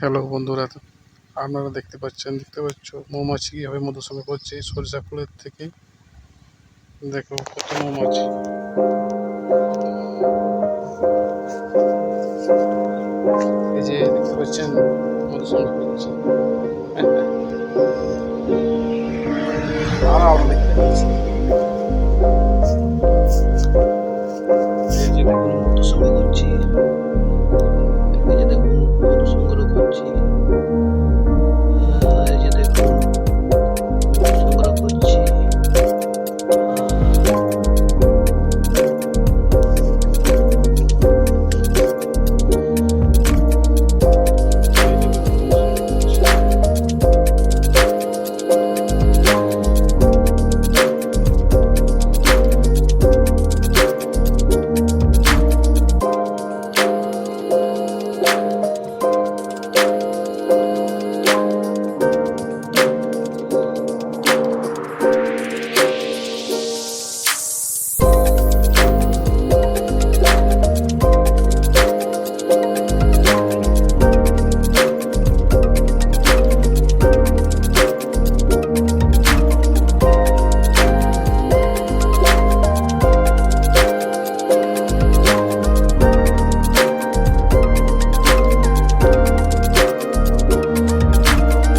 Hello বন্ধুরা। আপনারা দেখতে পাচ্ছেন, দেখতে পাচ্ছ? মৌমাছি কীভাবে মধু করছে? এই সরিষা ফুলের থেকে। দেখো, কত মৌমাছি। এই যে দেখতে পাচ্ছেন মধু করছে। আর দেখতে পাচ্ছি। এই যে দেখুন মধু করছি।